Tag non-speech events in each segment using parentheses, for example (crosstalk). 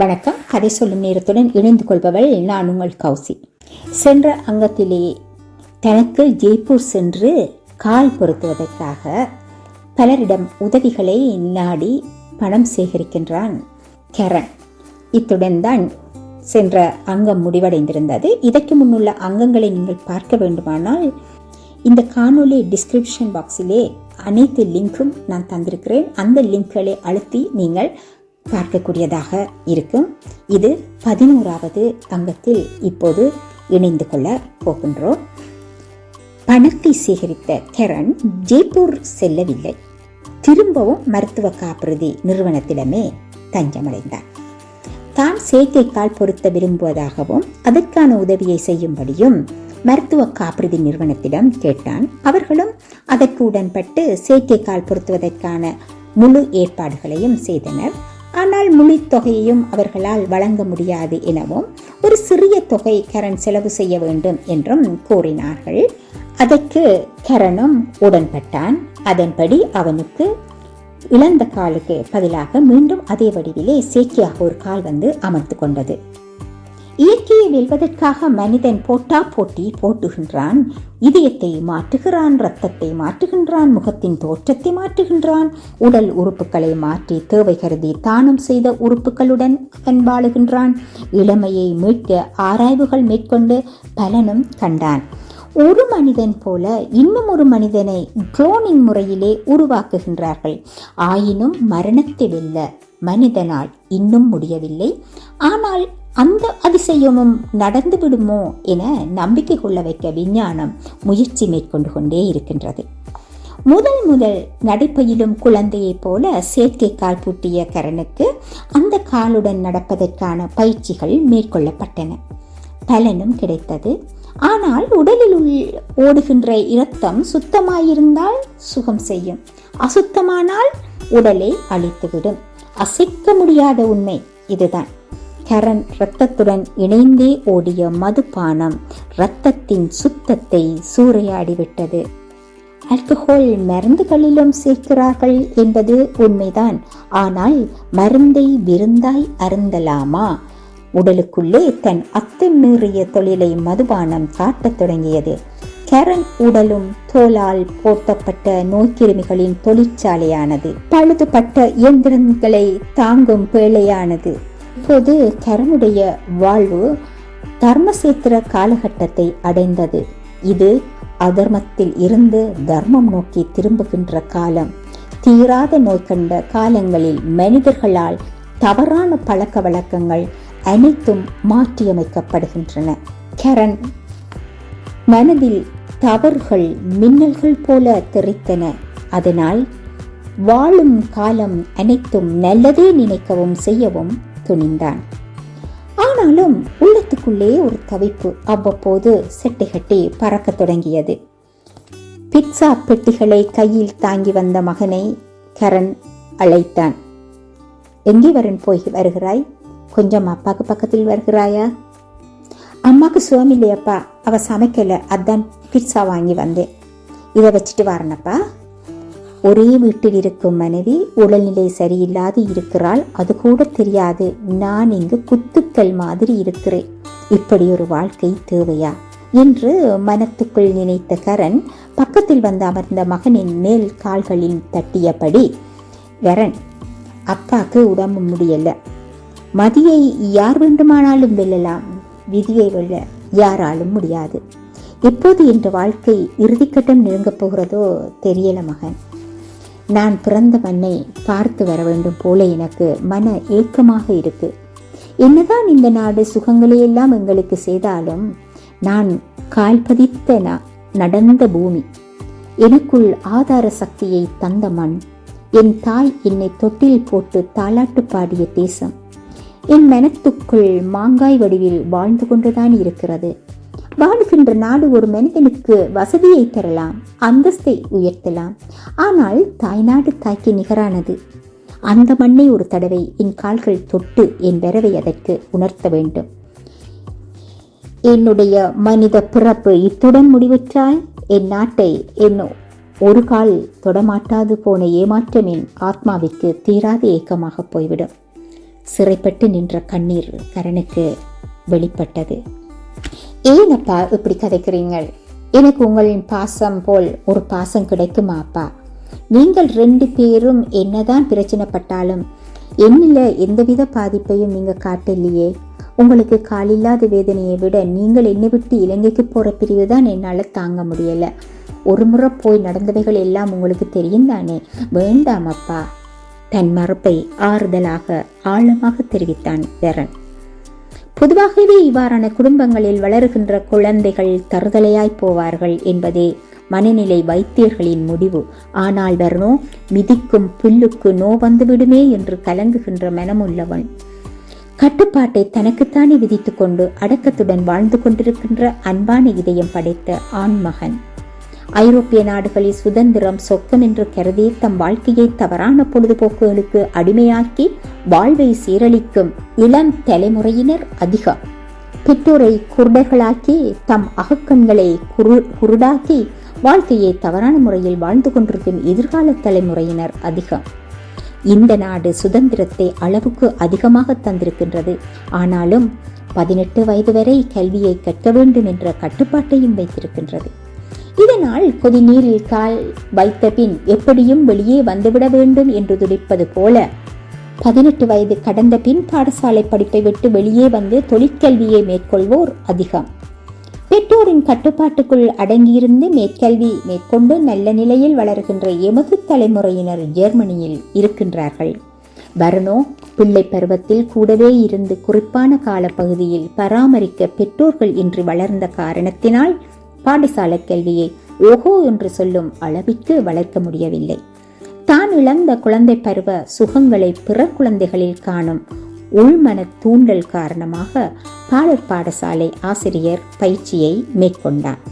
வணக்கம். கதை சொல்லும் நேரத்துடன் இணைந்து கொள்பவள் நான் உங்கள் கௌசி. சென்ற அங்கத்திலே தனக்கு ஜெய்ப்பூர் சென்று கால் பொருத்துவதற்காக பலரிடம் உதவிகளை நாடி பணம் சேகரிக்கின்றான் கரண். இத்துடன் தான் சென்ற அங்கம் முடிவடைந்திருந்தது. இதற்கு முன்னுள்ள அங்கங்களை நீங்கள் பார்க்க வேண்டுமானால் இந்த காணொளி டிஸ்கிரிப்ஷன் பாக்ஸிலே அனைத்து லிங்க்கும் நான் தந்திருக்கிறேன். அந்த லிங்க்களை அழுத்தி நீங்கள் பார்க்கக்கூடியதாக இருக்கும். இது பதினோராவது அங்கத்தில் இப்போது இணைந்து கொள்ள போகின்றோம். பணத்தை சேகரித்த கரண் ஜெய்ப்பூர் செல்லவில்லை. திரும்பவும் மருத்துவ காப்புறுதி நிறுவனத்திடமே தஞ்சமடைந்தார். தான் செயற்கைக்கால் பொருத்த விரும்புவதாகவும் அதற்கான உதவியை செய்யும்படியும் மருத்துவ காப்புறுதி நிறுவனத்திடம் கேட்டான். அவர்களும் அதற்கு உடன்பட்டு செயற்கைக்கால் பொருத்துவதற்கான முழு ஏற்பாடுகளையும் செய்தனர். ஆனால் முழுத்தொகையையும் அவர்களால் வழங்க முடியாது எனவும் ஒரு சிறிய தொகை கரண் செலவு செய்ய வேண்டும் என்றும் கூறினார்கள். அதற்கு கரணும் உடன்பட்டான். அதன்படி அவனுக்கு இழந்த காலுக்கு பதிலாக மீண்டும் அதே வடிவிலே சேக்கியாக ஒரு கால் வந்து அமர்ந்து கொண்டது. இயற்கையை வெல்வதற்காக மனிதன் போட்டா போட்டி போட்டுகின்றான் இதயத்தை மாற்றுகிறான் இரத்தத்தை மாற்றுகின்றான் முகத்தின் தோற்றத்தை மாற்றுகின்றான் உடல் உறுப்புகளை மாற்றி தேவை கருதி தானம் செய்த உறுப்புகளுடன் அவன் வாழுகின்றான் இளமையை மீட்க ஆராய்வுகள் மேற்கொண்டு பலனும் கண்டான். ஒரு மனிதன் போல இன்னும் ஒரு மனிதனை ட்ரோனின் முறையிலே உருவாக்குகின்றார்கள். ஆயினும் மரணத்தை வெல்ல மனிதனால் இன்னும் முடியவில்லை. ஆனால் அந்த அதிசயமும் நடந்து விடுமோ என நம்பிக்கை கொள்ள வைக்க விஞ்ஞானம் முயற்சி மேற்கொண்டு கொண்டே இருக்கின்றது. முதல் முதல் நடிப்பையிலும் குழந்தையைப் போல செயற்கை கால் பூட்டிய கரனுக்கு அந்த காலுடன் நடப்பதற்கான பயிற்சிகள் மேற்கொள்ளப்பட்டன. பலனும் கிடைத்தது. ஆனால் உடலில் உள் ஓடுகின்ற இரத்தம் சுத்தமாயிருந்தால் சுகம் செய்யும். அசுத்தமானால் உடலை அழித்துவிடும். அசைக்க முடியாத உண்மை இதுதான். கரண் இரத்தத்துடன் இணைந்தே ஓடிய மதுபானம் இரத்தத்தின் சுத்தத்தை சூறையாடிவிட்டது. ஆல்கஹால் மருந்துகளிலும் சேர்க்கிறார்கள் என்பது உண்மைதான். ஆனால் மருந்தை விருந்தாய் அருந்தலாமா? உடலுக்குள்ளே தன் அத்துமீறிய தொழிலை மதுபானம் காட்டத் தொடங்கியது. கரண் உடலும் தோலால் போர்த்தப்பட்ட நோய்க்கிருமிகளின் தொழிற்சாலையானது. பழுதுபட்ட இயந்திரங்களை தாங்கும் பேழையானது இப்போது கரனுடைய வாழ்வு தர்மசேத்திர காலகட்டத்தை அடைந்தது. இது அதர்மத்தில் இருந்து தர்மம் நோக்கி திரும்புகின்ற காலம். தீராத நோய் கண்ட காலங்களில் மனிதர்களால் தவறான பழக்க வழக்கங்கள் அனைத்தும் மாற்றியமைக்கப்படுகின்றன. கரண் மனதில் தவறுகள் மின்னல்கள் போல தெரித்தன அதனால் வாழும் காலம் அனைத்தும் நல்லதே நினைக்கவும் செய்யவும் துணிந்தான். ஆனாலும் உள்ளத்துக்குள்ளே ஒரு தவிப்பு அவ்வப்போது செட்டை கட்டி பறக்கத் தொடங்கியது. பிட்சா பெட்டிகளை கையில் தாங்கி வந்த மகனை கரண் அழைத்தான். எங்கே வரன் போய் வருகிறாய்? கொஞ்சம் அப்பாக்கு பக்கத்தில் வருகிறாயா? அம்மாக்கு சுகம் இல்லையப்பா. அவ சமைக்கல. அதான் பிட்சா வாங்கி வந்தேன். இதை வச்சுட்டு வரனப்பா. ஒரே வீட்டில் இருக்கும் மனைவி உடல்நிலை சரியில்லாது இருக்கிறாள். அது கூட தெரியாது. நான் இங்கு குத்துக்கள் மாதிரி இருக்கிறேன். இப்படி ஒரு வாழ்க்கை தேவையா? என்று மனத்துக்குள் நினைத்த கரண் பக்கத்தில் வந்து அமர்ந்த மகனின் மேல் கால்களில் தட்டியபடி வரன் அப்பாக்கு உடம்பு முடியல. மதியை யார் வேண்டுமானாலும் வெல்லலாம். விதியை வெல்ல யாராலும் முடியாது. எப்போது என்ற வாழ்க்கை இறுதிக்கட்டம் நெருங்கப் போகிறதோ தெரியல மகன். நான் பிறந்த மண்ணை பார்த்து வர வேண்டும் போல எனக்கு மன ஏக்கமாக இருக்கு. என்னதான் இந்த நாடு சுகங்களையெல்லாம் எங்களுக்கு செய்தாலும் நான் கால் பதித்த ந- நடந்த பூமி. எனக்குள் ஆதார சக்தியை தந்த மண். என் தாய் என்னை தொட்டில் போட்டு தாலாட்டு பாடிய தேசம். என் மனத்துக்குள் மாங்காய் வடிவில் வாழ்ந்து கொண்டுதான் இருக்கிறது. வாழ்கின்ற நாடு ஒரு மனிதனுக்கு வசதியை தரலாம் அந்தஸ்தை உயர்த்தலாம். ஆனால் தாய்நாடு தாய்க்கு நிகரானது. அந்த மண்ணை ஒரு தடவை என் கால்கள் தொட்டு என் வரவை அதற்கு உணர்த்த வேண்டும். என்னுடைய மனித பிறப்பு இத்துடன் முடிவுற்றால் என் நாட்டை என் ஒரு கால் தொடமாட்டாது போன ஏமாற்றம் என் ஆத்மாவிற்கு தீராத ஏக்கமாக போய்விடும். சிறைப்பட்டு நின்ற கண்ணீர் கரனுக்கு வெளிப்பட்டது. ஏனப்பா இப்படி கதைக்கிறீங்கள்? எனக்கு உங்களின் பாசம் போல் ஒரு பாசம் கிடைக்குமா அப்பா? நீங்கள் ரெண்டு பேரும் என்னதான் பிரச்சனைப்பட்டாலும் என்னில் எந்தவித பாதிப்பையும் நீங்கள் காட்டலையே. உங்களுக்கு காலில்லாத வேதனையை விட நீங்கள் என்னை விட்டு இலங்கைக்கு போகிற பிரிவு தான் என்னால் தாங்க முடியலை. ஒரு முறை போய் நடந்தவைகள் எல்லாம் உங்களுக்கு தெரியும் தானே? வேண்டாம் அப்பா. தன் மறுப்பை ஆறுதலாக ஆழமாக தெரிவித்தான் வேரன். பொதுவாகவே இவ்வாறான குடும்பங்களில் வளருகின்ற குழந்தைகள் தருதலையாய் போவார்கள் என்பதே மனநிலை வைத்தியர்களின் முடிவு. ஆனால் வர்ணோ மிதிக்கும் புல்லுக்கு நோ வந்துவிடுமே என்று கலங்குகின்ற மனமுள்ளவன். கட்டுப்பாட்டை தனக்குத்தானே விதித்துக்கொண்டு அடக்கத்துடன் வாழ்ந்து கொண்டிருக்கின்ற அன்பான இதயம் படைத்த ஆண்மகன். ஐரோப்பிய நாடுகளில் சுதந்திரம் சொக்கம் என்று கருதி தம் வாழ்க்கையை தவறான பொழுதுபோக்குகளுக்கு அடிமையாக்கி வாழ்வை சீரழிக்கும் இளம் தலைமுறையினர் அதிகம். பெற்றோரை குருடர்களாக்கி தம் அகக்கண்களை குரு குருடாக்கி வாழ்க்கையை தவறான முறையில் வாழ்ந்து கொண்டிருக்கும் எதிர்கால தலைமுறையினர் அதிகம். இந்த நாடு சுதந்திரத்தை அளவுக்கு அதிகமாக தந்திருக்கின்றது. ஆனாலும் பதினெட்டு வயது வரை கல்வியை கற்க வேண்டும் என்ற கட்டுப்பாட்டையும் வைத்திருக்கின்றது. இதனால் கொதி நீரில் கால் வைத்த பின் எப்படியும் வெளியே வந்துவிட வேண்டும் என்று துடிப்பது போல பதினெட்டு வயது கடந்த பின் பாடசாலை படிப்பை விட்டு வெளியே வந்து தொழிற்கல்வியை மேற்கொள்வோர் அதிகம். பெற்றோரின் கட்டுப்பாட்டுக்குள் அடங்கியிருந்து மேற்கல்வி மேற்கொண்டு நல்ல நிலையில் வளர்கின்ற எமது தலைமுறையினர் ஜெர்மனியில் இருக்கின்றார்கள். வருணோ பிள்ளை பருவத்தில் கூடவே இருந்து குறிப்பான காலப்பகுதியில் பராமரிக்க பெற்றோர்கள் இன்றி வளர்ந்த காரணத்தினால் பாடசாலை கல்வியை ஓஹோ என்று சொல்லும் அளவிற்கு வளர்க்க முடியவில்லை. தான் இழந்த குழந்தை பருவ சுகங்களை பிற குழந்தைகளில் காணும் உள்மன தூண்டல் காரணமாக பாலர் பாடசாலை ஆசிரியர் பயிற்சியை மேற்கொண்டான்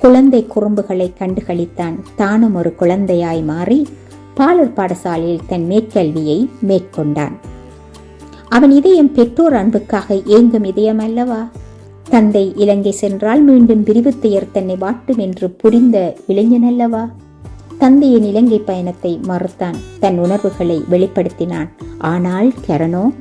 குழந்தை குறும்புகளை கண்டுகளித்தான் தானும் ஒரு குழந்தையாய் மாறி பாலர் பாடசாலையில் தன் மேற்கல்வியை மேற்கொண்டான். அவன் இதயம் பெற்றோர் அன்புக்காக ஏங்கும் இதயம் அல்லவா? தந்தை இலங்கை சென்றால் மீண்டும் பிரிவு துயர் தன்னை வாட்டும் என்று புரிந்த இளைஞன் அல்லவா? தந்தையின் இலங்கை பயணத்தை மறுத்தான். தன் உணர்வுகளை வெளிப்படுத்தினான். ஆனால் கரணோ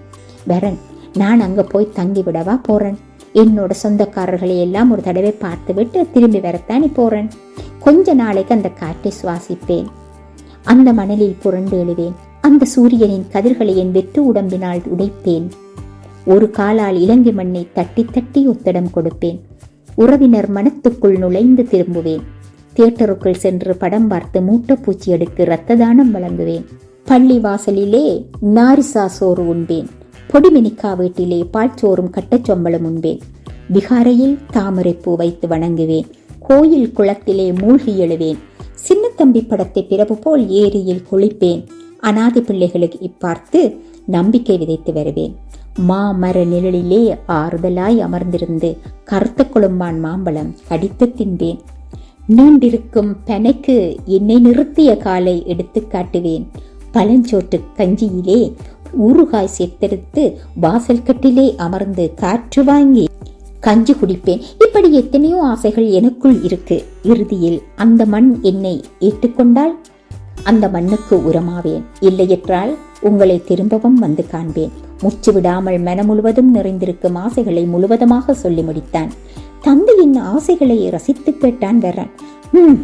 வரன் நான் அங்க போய் தங்கி விடவா போறேன்? என்னோட சொந்தக்காரர்களை எல்லாம் ஒரு தடவை பார்த்துவிட்டு திரும்பி வரத்தானே போறேன்? கொஞ்ச நாளைக்கு அந்த காற்றை சுவாசிப்பேன். அந்த மணலில் புரண்டு எழுவேன். அந்த சூரியனின் கதிர்களை என் வெற்று உடம்பினால் உடைப்பேன். ஒரு காலால் இலங்கை மண்ணை தட்டி தட்டி உத்தடம் கொடுப்பேன். உறவினர் மனத்துக்குள் நுழைந்து திரும்புவேன். தியேட்டருக்குள் சென்று படம் பார்த்து மூட்டைப்பூச்சி எடுத்து இரத்த தானம் வழங்குவேன். பள்ளி வாசலிலே நாரிசா சோறு உண்பேன். பொடிமினிக்கா வீட்டிலே பால்சோறும் கட்டச்சொம்பலும் உண்பேன். விகாரையில் தாமரைப்பூ வைத்து வணங்குவேன். கோயில் குளத்திலே மூழ்கி எழுவேன். சின்னத்தம்பி படத்தை பிறப்பு போல் ஏரியில் குளிப்பேன். அனாதை பிள்ளைகளுக்கு இப்பார்த்து நம்பிக்கை விதைத்து வருவேன். மாமர நிழலிலே ஆறுதலாய் அமர்ந்திருந்து கருத்த குழும்பான் மாம்பழம் கடித்து தின்பேன். நீண்டிருக்கும் பனைக்கு என்னை நிறுத்திய காலை எடுத்து காட்டுவேன். பழஞ்சோட்டு கஞ்சியிலே ஊறுகாய் சேர்த்தெடுத்து வாசல் கட்டிலே அமர்ந்து காற்று வாங்கி கஞ்சி குடிப்பேன். இப்படி எத்தனையோ ஆசைகள் எனக்குள் இருக்கு. இறுதியில் அந்த மண் என்னை ஏற்றுக்கொண்டால்? அந்த மண்ணுக்கு உரமாவேன். இல்லையென்றால் உங்களை திரும்பவும் வந்து காண்பேன். முச்சு விடாமல் மனம் முழுவதும் நிறைந்திருக்கும் ஆசைகளை முழுவதுமாக சொல்லி முடித்தான். தந்தையின் ஆசைகளை ரசித்து கேட்டான் வரன். ம்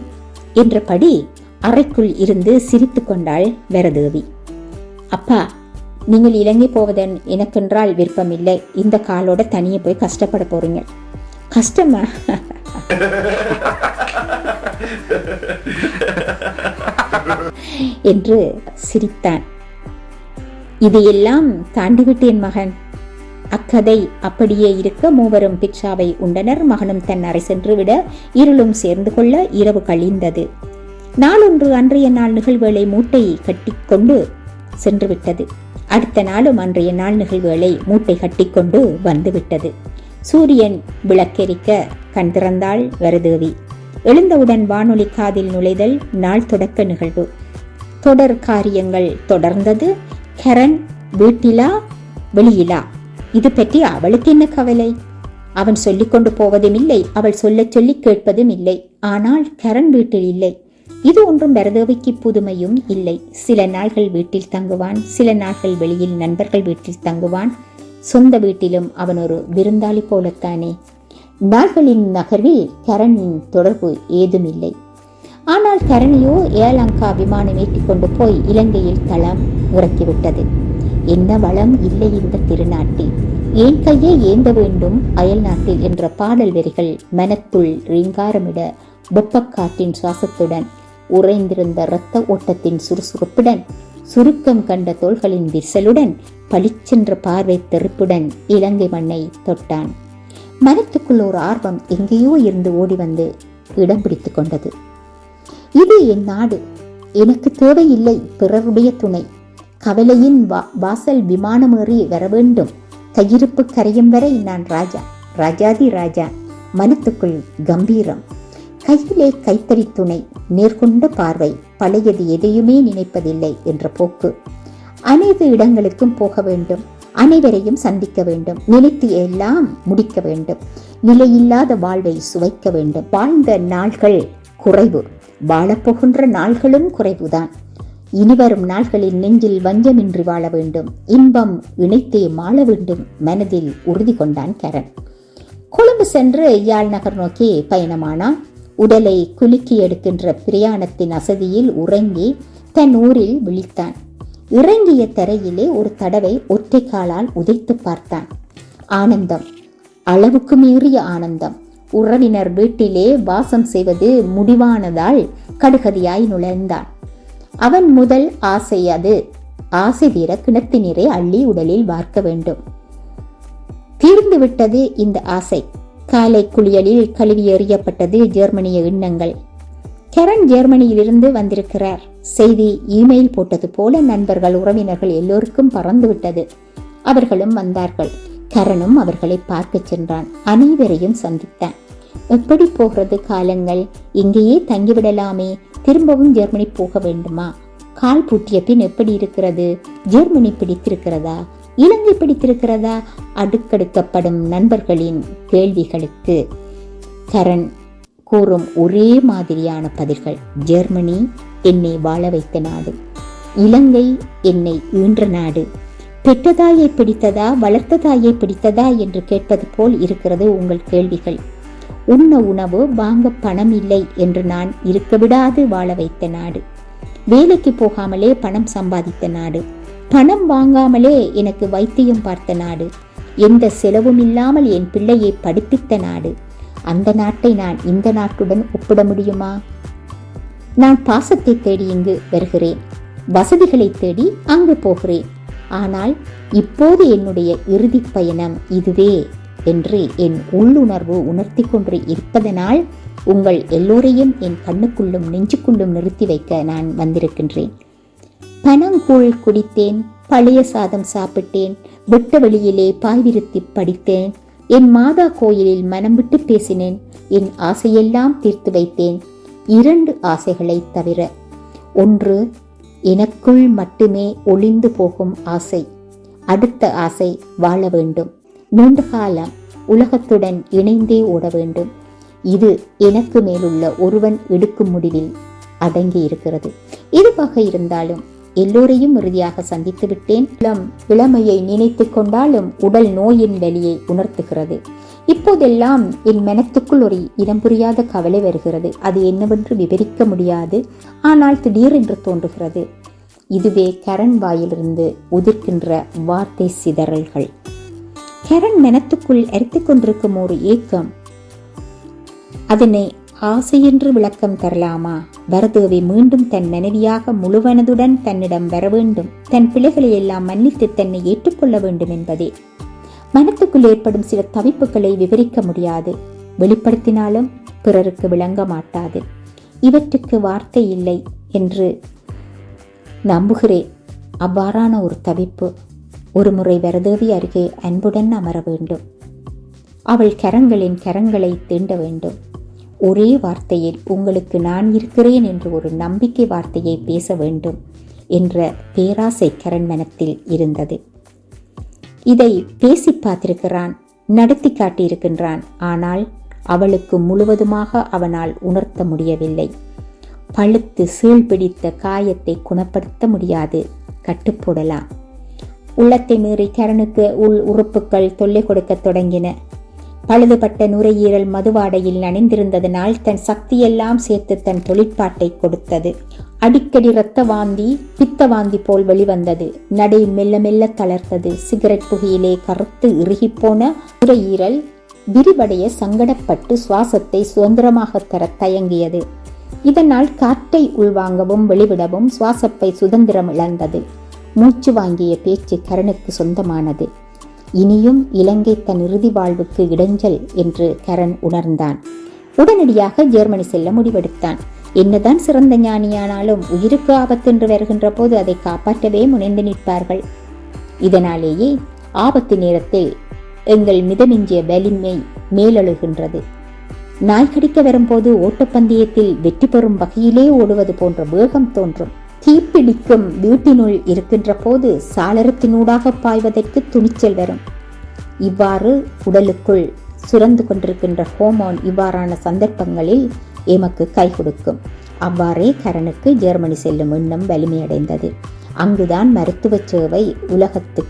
என்றபடி அறைக்குள் இருந்து சிரித்து கொண்டாள் வரதேவி. அப்பா நீங்கள் இலங்கை போவதன் எனக்கென்றால் விருப்பமில்லை. இந்த காலோட தனியே போய் கஷ்டப்பட போறீங்க. கஷ்டமா? (laughs) என்று சிரித்தான். இதையெல்லாம் தாண்டிவிட்டேன் மகன். அக்கதை அப்படியே இருக்க மூவரும் பிக்ஷாவை உண்டனர். மகனும் தன் அறை சென்றுவிட இருளும் சேர்ந்து கொள்ள இரவு கழிந்தது. நாளொன்று அன்றைய நாள் நிகழ்வுகளை மூட்டை கட்டிக்கொண்டு சென்றுவிட்டது. அடுத்த நாளும் அன்றைய நாள் நிகழ்வுகளை மூட்டை கட்டிக்கொண்டு வந்துவிட்டது. சூரியன் விளக்கெரிக்க கண் திறந்தாள் வரதேவி. எழுந்தவுடன் வானொலி காதில் நுழைதல் நாள் தொடக்க நிகழ்வு. தொடர் காரியங்கள் தொடர்ந்தது. கரண் வீட்டிலா வெளியிலா? இது பற்றி அவளுக்கு என்ன கவலை? அவன் சொல்லிக் கொண்டு போவதும் இல்லை அவள் சொல்லச் சொல்லி கேட்பதும் இல்லை ஆனால் கரண் வீட்டில் இல்லை. இது ஒன்றும் பரதேவிக்கு புதுமையும் இல்லை. சில நாள்கள் வீட்டில் தங்குவான் சில நாள்கள் வெளியில் நண்பர்கள் வீட்டில் தங்குவான். சொந்த வீட்டிலும் அவன் ஒரு விருந்தாளி போலத்தானே. நாள்களின் நகர்வில் கரணின் தொடர்பு ஏதுமில்லை. ஆனால் கரணியோ ஏலங்கா விமானம் ஏற்றிக் கொண்டு போய் இலங்கையில் தளம் உறக்கிவிட்டது. என்ன வளம் இல்லை இந்த திருநாட்டில். ஏன் கையை ஏந்த வேண்டும் அயல் நாட்டில் என்ற பாடல் வரிகள் மனத்துள் ரீங்காரமிட வெப்பக்காற்றின் சுவாசத்துடன் உறைந்திருந்த இரத்த ஓட்டத்தின் சுறுசுறுப்புடன் சுருக்கம் கண்ட தோள்களின் விரிசலுடன் பளிச்சென்ற பார்வை தெருப்புடன் இலங்கை மண்ணை தொட்டான். மனத்துக்குள் ஒரு ஆர்வம் எங்கேயோ இருந்து ஓடி வந்து இடம் பிடித்துக் கொண்டது. இது என் நாடு. எனக்கு தேவையில்லை பிறருடைய துணை. கவலையின் வா வாசல் விமானமேறி வர வேண்டும். கையிருப்பு கரையும் வரை நான் ராஜா. ராஜாதி ராஜா. மனத்துக்குள் கம்பீரம். கையிலே கைத்தறி துணை. நேர்கொண்ட பார்வை. பழையது எதையுமே நினைப்பதில்லை என்ற போக்கு. அனைத்து இடங்களுக்கும் போக வேண்டும். அனைவரையும் சந்திக்க வேண்டும். நினைத்து எல்லாம் முடிக்க வேண்டும். நிலையில்லாத வாழ்வை சுவைக்க வேண்டும். வாழ்ந்த நாள்கள் குறைவு. வாழப்போகின்ற நாள்களும் குறைவுதான். இனிவரும் நாள்களில் நெஞ்சில் வஞ்சமின்றி வாழ வேண்டும். இன்பம் இணைத்தே மாள வேண்டும். மனதில் உறுதி கொண்டான் கரண். கொழும்பு சென்று யாழ் நகர் நோக்கி பயணமானான் உடலை குலுக்கி எடுக்கின்ற பிரயாணத்தின் அசதியில் உறங்கி தன் ஊரில் விழித்தான். இறங்கிய தரையிலே ஒரு தடவை ஒற்றை காலால் உதைத்து பார்த்தான். ஆனந்தம். அளவுக்கு மீறிய ஆனந்தம். உறவினர் வீட்டிலே வாசம் செய்வது முடிவானதால் கடுகதியாய் நுழைந்தான் அவன் முதல் ஆசை அது. ஆசை தீர கிணத்து நீரை அள்ளி உடலில் வார்க்க வேண்டும். தீர்ந்து விட்டது இந்த ஆசை. காலை குளியலில் கழுவி எறியப்பட்டது ஜெர்மனிய எண்ணங்கள். கரண் ஜெர்மனியிலிருந்து வந்திருக்கிறார். செய்தி இமெயில் போட்டது போல நண்பர்கள் உறவினர்கள் எல்லோருக்கும் பறந்து விட்டது அவர்களும் வந்தார்கள். கரணும் அவர்களை பார்க்க சென்றான். அனைவரையும் சந்தித்தான். எப்படி போகிறது காலங்கள். இங்கேயே தங்கிவிடலாமே. திரும்பவும் ஜெர்மனி போக வேண்டுமா? கால் பூட்டிய பின் எப்படி இருக்கிறது? ஜெர்மனி பிடித்திருக்கிறதா? இலங்கை பிடித்திருக்கிறதா? அடுக்கடுக்கப்படும் நண்பர்களின் கேள்விகளுக்கு கரண் கூறும் ஒரே மாதிரியான பதில்கள். ஜெர்மனி என்னை வாழ வைத்த நாடு. இலங்கை என்னை ஈன்ற நாடு. பெற்றதாயை பிடித்ததா வளர்த்த தாயை பிடித்ததா என்று கேட்பது போல் இருக்கிறது உங்கள் கேள்விகள். உண்ண உணவு வாங்க பணம் இல்லை என்று நான் இருக்க விடாது வாழ வைத்த நாடு. வேலைக்கு போகாமலே பணம் சம்பாதித்த நாடு. பணம் வாங்காமலே எனக்கு வைத்தியம் பார்த்த நாடு. எந்த செலவும் இல்லாமல் என் பிள்ளையை படிப்பித்த நாடு. அந்த நாட்டை நான் இந்த நாட்டுடன் ஒப்பிட முடியுமா? நான் பாசத்தை தேடி இங்கு வருகிறேன். வசதிகளை தேடி அங்கு போகிறேன். ஆனால் இப்போது என்னுடைய இறுதி பயணம் இதுவே என்று என் உள்ளுணர்வு உணர்த்தி கொண்டு இருப்பதனால் உங்கள் எல்லோரையும் என் கண்ணுக்குள்ளும் நெஞ்சுக்குள்ளும் நிறுத்தி வைக்க நான் வந்திருக்கின்றேன். பனங்கூழ் குடித்தேன் பழைய சாதம் சாப்பிட்டேன் வெட்ட வெளியிலே பாய்விருத்தி படித்தேன் என் மாதா கோயிலில் மனம் விட்டு பேசினேன் என் ஆசையெல்லாம் தீர்த்து வைத்தேன். இரண்டு ஆசைகளை தவிர ஒன்று எனக்குள் மட்டுமே ஒளிந்து போகும் ஆசை. அடுத்த ஆசை வாழ வேண்டும். நீண்ட காலம் உலகத்துடன் இணைந்தே ஓட வேண்டும். இது எனக்கு மேலுள்ள ஒருவன் எடுக்கும் முடிவில் அடங்கி இருக்கிறது. இதுவாக இருந்தாலும் எல்லோரையும் இறுதியாக சந்தித்து விட்டேன். இளம் இளமையை நினைத்து கொண்டாலும் உடல் நோயின் வலியை உணர்த்துகிறது. இப்போதெல்லாம் என் மனத்துக்குள் ஒரு இடம் புரியாத கவலை வருகிறது. அது என்னவென்று விவரிக்க முடியாது. ஆனால் திடீரென்று தோன்றுகிறது. இதுவே கரண் வாயிலிருந்து உதிர்க்கின்ற வார்த்தை சிதறல்கள். கரண் மனத்துக்குள் அரித்து கொண்டிருக்கும் ஒரு ஏக்கம். அதனை ஆசையென்று விளக்கம் தரலாமா? பரதேவி மீண்டும் தன் மனைவியாக முழுவனதுடன் தன்னிடம் வர வேண்டும். தன் பிள்ளைகளை எல்லாம் மன்னித்து தன்னை ஏற்றுக்கொள்ள வேண்டும் என்பதே. மனத்துக்குள் ஏற்படும் சில தவிப்புகளை விவரிக்க முடியாது. வெளிப்படுத்தினாலும் பிறருக்கு விளங்க மாட்டாது. இவற்றுக்கு வார்த்தை இல்லை என்று நம்புகிறேன் அவ்வாறான ஒரு தவிப்பு ஒரு முறை வரதேவி அருகே அன்புடன் அமர வேண்டும். அவள் கரங்களின் கரங்களை தீண்ட வேண்டும். ஒரே வார்த்தையில் உங்களுக்கு நான் இருக்கிறேன் என்று ஒரு நம்பிக்கை வார்த்தையை பேச வேண்டும் என்ற பேராசை கரண் மனத்தில் இருந்தது. இதை பேசி பார்த்திருக்கிறான் நடத்தி காட்டியிருக்கின்றான். ஆனால் அவளுக்கு முழுவதுமாக அவனால் உணர்த்த முடியவில்லை. பழுத்து சீழ் பிடித்த காயத்தை குணப்படுத்த முடியாது. கட்டுப்போடலாம் உள்ளத்தை மீறி கரனுக்கு உள் உறுப்புகள் தொல்லை கொடுக்கத் தொடங்கின. பழுதுபட்ட நுரையீரல் மதுவாடையில் நனைந்திருந்ததனால் தன் சக்தியெல்லாம் சேர்த்து தன் தொழிற்பாட்டை கொடுத்தது. அடிக்கடி இரத்த வாந்தி பித்த வாந்தி போல் வெளிவந்தது. நடை மெல்ல மெல்ல தளர்த்தது. சிகரெட் புகையிலே கருத்து இறுகிப்போன நுரையீரல் விரிவடைய சங்கடப்பட்டு சுவாசத்தை சுதந்திரமாக தர தயங்கியது. இதனால் காற்றை உள்வாங்கவும் வெளிவிடவும் சுவாசப்பை சுதந்திரம் இழந்தது. மூச்சு வாங்கிய பேச்சு கரனுக்கு சொந்தமானது. இனியும் இலங்கை தன் இறுதி வாழ்வுக்கு இடைஞ்சல் என்று கரண் உணர்ந்தான். உடனடியாக ஜெர்மனி செல்ல முடிவெடுத்தான். என்னதான் சிறந்த ஞானியானாலும் உயிருக்கு ஆபத்தென்று வருகின்ற போது அதை காப்பாற்றவே முனைந்து நிற்பார்கள். இதனாலேயே ஆபத்து நேரத்தில் எங்கள் மிதமிஞ்சிய வலிமை மேலெழுகின்றது. நாய் கடிக்க வரும்போது ஓட்டப்பந்தயத்தில் வெற்றி பெறும் வகையிலே ஓடுவது போன்ற வேகம் தோன்றும். தீப்பிடிக்கும் வீட்டினுள் இருக்கின்ற போது சாளரத்தினூடாக பாய்வதற்கு துணிச்சல் வரும். இவ்வாறு உடலுக்குள் சுரந்து கொண்டிருக்கின்ற ஹோமோன் இவ்வாறான சந்தர்ப்பங்களில் எமக்கு கை கொடுக்கும். அவ்வாறே கரனுக்கு ஜெர்மனி செல்லும் எண்ணம் வலிமையடைந்தது. அங்குதான் மருத்துவ சேவை உலகத்து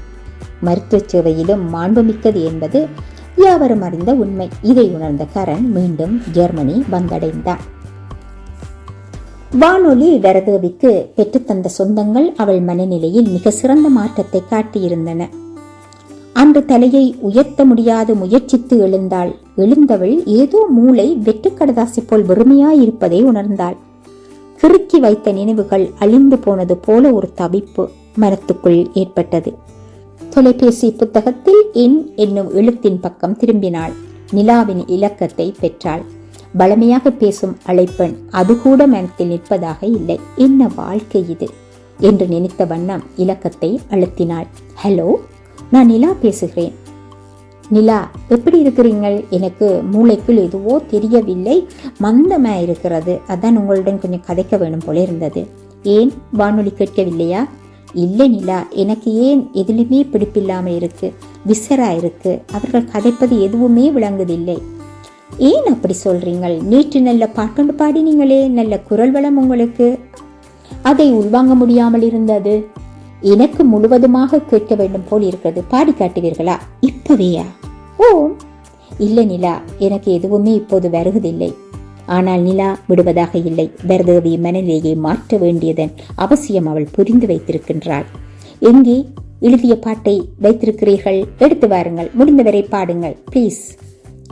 மருத்துவ சேவையிலும் மாண்புமிக்கது என்பது யாவரும் அறிந்த உண்மை. இதை உணர்ந்த கரண் மீண்டும் ஜெர்மனி வந்தடைந்தார் வானொலி வரதேவிக்கு பெற்றுத்தந்த சொந்தங்கள் அவள் மனநிலையில் மிக சிறந்த மாற்றத்தை காட்டியிருந்தன. அன்று தலையை உயர்த்த முடியாது முயற்சித்து எழுந்தாள். எழுந்தவள் ஏதோ மூளை வெற்றுக்கடதாசி போல் வெறுமையாயிருப்பதை உணர்ந்தாள். கிறுக்கி வைத்த நினைவுகள் அழிந்து போனது போல ஒரு தவிப்பு மனத்துக்குள் ஏற்பட்டது. தொலைபேசி புத்தகத்தில் என் என்னும் எழுத்தின் பக்கம் திரும்பினாள். நிலாவின் இலக்கத்தை பெற்றாள். பலமையாக பேசும் அழைப்பெண் அது கூட மனத்தில் நிற்பதாக இல்லை. என்ன வாழ்க்கை இது? என்று நினைத்த வண்ணம் இலக்கத்தை அழுத்தினாள். ஹலோ நான் நிலா பேசுகிறேன். நிலா எப்படி இருக்கிறீங்கள் எனக்கு மூளைக்குள் எதுவோ தெரியவில்லை மந்தமாக இருக்கிறது அதான் உங்களுடன் கொஞ்சம் கதைக்க வேணும் போல இருந்தது. ஏன் வானொலி கேட்கவில்லையா? இல்லை நிலா எனக்கு ஏன் எதிலுமே பிடிப்பில்லாமல் இருக்கு விசரா இருக்கு? அவர்கள் கதைப்பது எதுவுமே விளங்குதில்லை. ஏன் அப்படி சொல்றீங்கள்? நேற்று நல்ல பாட்டொண்டு பாடினீங்களே நல்ல குரல் வளம் உங்களுக்கு. அதை உள்வாங்க முடியாமல் இருந்தது. எனக்கு முழுவதுமாக கேட்க வேண்டும் போல் இருக்கிறது. பாடி காட்டுவீர்களா? இப்பவேயா? ஓ இல்லை நிலா எனக்கு எதுவுமே இப்போது வருவதில்லை. ஆனால் நிலா விடுவதாக இல்லை. பரதேவி மனநிலையை மாற்ற வேண்டியதன் அவசியம் அவள் புரிந்து வைத்திருக்கின்றாள். எங்கே? எழுதிய பாட்டை வைத்திருக்கிறீர்கள்? எடுத்து வாருங்கள். முடிந்தவரை பாடுங்கள் ப்ளீஸ்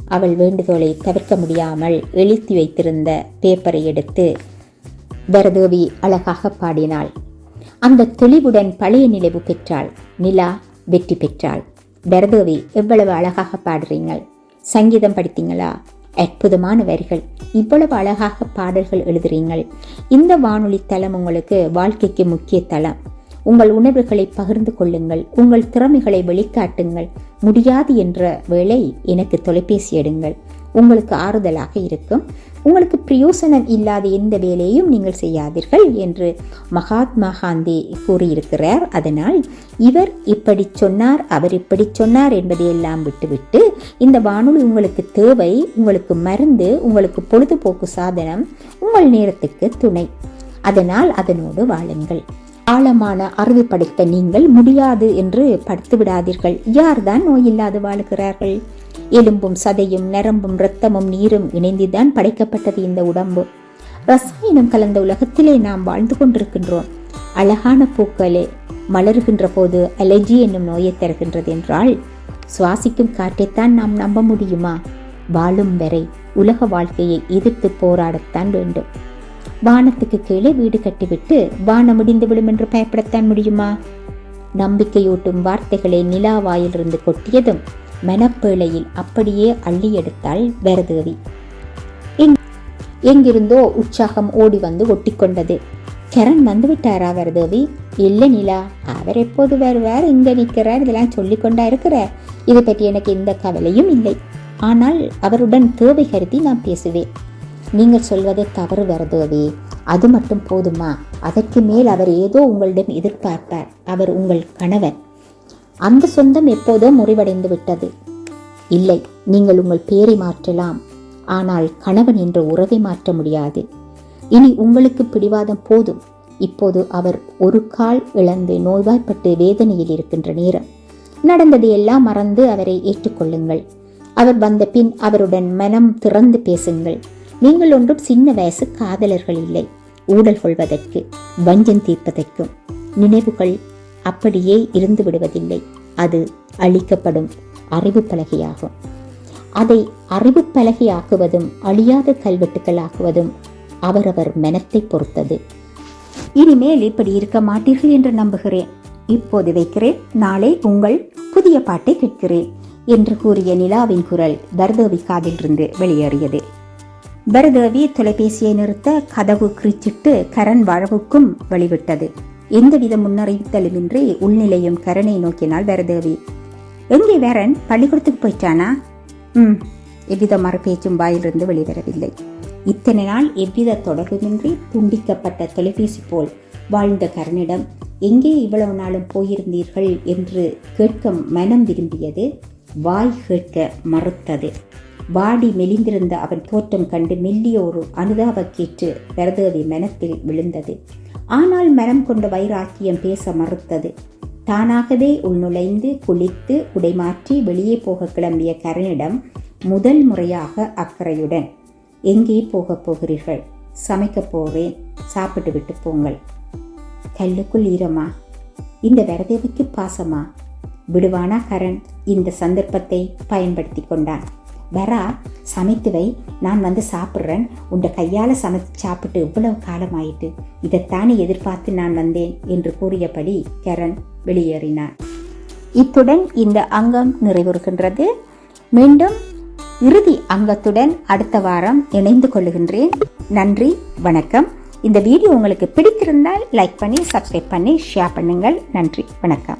அவள் வேண்டுகோளை தவிர்க்க முடியாமல் எழுத்தி வைத்திருந்த பேப்பரை எடுத்து பரதேவி அழகாக பாடினாள். அந்த தெளிவுடன் பழைய நினைவு பெற்றாள். நிலா வெற்றி பெற்றாள். பரதேவி எவ்வளவு அழகாக பாடுறீங்கள். சங்கீதம் படித்தீங்களா? அற்புதமான வரிகள். இவ்வளவு அழகாக பாடல்கள் எழுதுறீங்கள். இந்த வானொலி தளம் உங்களுக்கு வாழ்க்கைக்கு முக்கிய தளம். உங்கள் உணர்வுகளை பகிர்ந்து கொள்ளுங்கள். உங்கள் திறமைகளை வெளிக்காட்டுங்கள். முடியாது என்ற வேளை எனக்கு தொலைபேசி எடுங்கள். உங்களுக்கு ஆறுதலாக இருக்கும். உங்களுக்கு பிரயோசனம் இல்லாத எந்த வேலையும் நீங்கள் செய்யாதீர்கள் என்று மகாத்மா காந்தி கூறியிருக்கிறார். அதனால் இவர் இப்படி சொன்னார் அவர் இப்படி சொன்னார் என்பதையெல்லாம் விட்டுவிட்டு இந்த வானொலி உங்களுக்கு தேவை உங்களுக்கு மருந்து உங்களுக்கு பொழுதுபோக்கு சாதனம் உங்கள் நேரத்துக்கு துணை. அதனால் அதனோடு வாழுங்கள். ஆழமான அறிவு படைத்த நீங்கள் முடியாது என்று படுத்து விடாதீர்கள் யார்தான் நோயில்லாது வாழுகிறார்கள்? எலும்பும் சதையும் நரம்பும் இரத்தமும் நீரும் இணைந்துதான் படைக்கப்பட்டது இந்த உடம்பு. ரசாயனம் கலந்த உலகத்திலே நாம் வாழ்ந்து கொண்டிருக்கின்றோம். அழகான பூக்களே மலர்கின்ற போது அலர்ஜி என்னும் நோயை தருகின்றது என்றால் சுவாசிக்கும் காற்றைத்தான் நாம் நம்ப முடியுமா? வாழும் வரை உலக வாழ்க்கையை எதிர்த்து போராடத்தான் வேண்டும். வானத்துக்கு கீழே வீடு கட்டிவிட்டு வானம் முடிந்து விடும் என்று பயப்படத்தான் முடியுமா? நம்பிக்கையூட்டும் வார்த்தைகளை நிலா வாயிலிருந்து கொட்டியதும் மனப்பேழையில் அப்படியே அள்ளி எடுத்தாள் வரதேவி. எங்கிருந்தோ உற்சாகம் ஓடி வந்து ஒட்டிக்கொண்டது. கரண் வந்து விட்டாரா வரதேவி? இல்லை நிலா அவர் எப்போது வருவார்? இங்கே நிற்கிறார் இதெல்லாம் சொல்லிக்கொண்டா இருக்கிறார் இதை பற்றி எனக்கு எந்த கவலையும் இல்லை. ஆனால் அவருடன் தேவை கருதி நான் பேசுவேன். நீங்கள் சொல்வதை தவறு வரதேவி. அது மட்டும் போதுமா? அதற்கு மேல் அவர் ஏதோ உங்களிடம் எதிர்பார்ப்பார். அவர் உங்கள் கணவன் அந்த சொந்தம் எப்போதோ முறிவடைந்து விட்டது. இல்லை நீங்கள் உங்கள் பேரை மாற்றலாம். ஆனால் கணவன் என்ற உறவை மாற்ற முடியாது. இனி உங்களுக்கு பிடிவாதம் போதும். இப்போது அவர் ஒரு கால் இழந்து நோய்வாய்ப்பட்டு வேதனையில் இருக்கின்ற நேரம். நடந்தது எல்லாம் மறந்து அவரை ஏற்றுக்கொள்ளுங்கள். அவர் வந்த பின் அவருடன் மனம் திறந்து பேசுங்கள். நீங்கள் ஒன்றும் சின்ன வயசு காதலர்கள் இல்லை. ஊடல் கொள்வதற்கு வஞ்சம் தீர்ப்பதற்கும் நினைவுகள் அப்படியே இருந்து விடுவதில்லை. அது அழிக்கப்படும் அறிவு பலகையாகும். அதை அறிவு பலகையாக்குவதும் அழியாத கல்வெட்டுக்களாக்குவதும் அவரவர் மனத்தை பொறுத்தது. இனிமேல் இப்படி இருக்க மாட்டீர்கள் என்று நம்புகிறேன். இப்போது வைக்கிறேன் நாளை உங்கள் புதிய பாட்டை கேட்கிறேன் என்று கூறிய நிலாவின் குரல் பரதேவி காதிலிருந்து வெளியேறியது. பரதேவி தொலைபேசியை நிறுத்த கதவு கிரிச்சிட்டு கரண் வழவுக்கும் வழிவிட்டது. எந்தவித முன்னறிவித்தலுமின்றி உள்நிலையும் கரனை நோக்கினாள் வரதேவி. எங்கே வேறன்? பள்ளிக்கூடத்துக்கு போயிட்டானா? ம் எவ்வித மறுபேச்சும் வாயிலிருந்து வெளிவரவில்லை. இத்தனை நாள் எவ்வித தொடர்புமின்றி துண்டிக்கப்பட்ட தொலைபேசி போல் வாழ்ந்த கரனிடம் எங்கே இவ்வளவு நாளும் போயிருந்தீர்கள்? என்று கேட்க மனம் விரும்பியது வாய் கேட்க மறுத்தது. வாடி மெலிந்திருந்த அவன் தோற்றம் கண்டு மெல்லிய ஒரு அனுதாபக்கேற்று வரதேவி மனத்தில் விழுந்தது. ஆனால் மரம் கொண்ட வைராக்கியம் பேச மறுத்தது. தானாகவே உள்நுழைந்து குளித்து உடைமாற்றி வெளியே போக கிளம்பிய கரனிடம் முதல் முறையாக அக்கறையுடன் எங்கே போகப் போகிறீர்கள்? சமைக்கப் போவேன் சாப்பிட்டு விட்டு போங்கள். கல்லுக்குள் ஈரமா? இந்த வரதேவிக்கு பாசமா? விடுவானா கரண்? இந்த சந்தர்ப்பத்தை பயன்படுத்தி கொண்டான். வரா சமைத்து வை நான் வந்து சாப்பிட்றேன். உண்ட கையால் சமைத்து சாப்பிட்டு இவ்வளவு காலமாயிட்டு இதைத்தானே எதிர்பார்த்து நான் வந்தேன் என்று கூறியபடி கரண் வெளியேறினான் இத்துடன் இந்த அங்கம் நிறைவுறுகின்றது. மீண்டும் இறுதி அங்கத்துடன் அடுத்த வாரம் இணைந்து கொள்ளுகின்றேன். நன்றி வணக்கம். இந்த வீடியோ உங்களுக்கு பிடித்திருந்தால் லைக் பண்ணி சப்ஸ்கிரைப் பண்ணி ஷேர் பண்ணுங்கள். நன்றி வணக்கம்.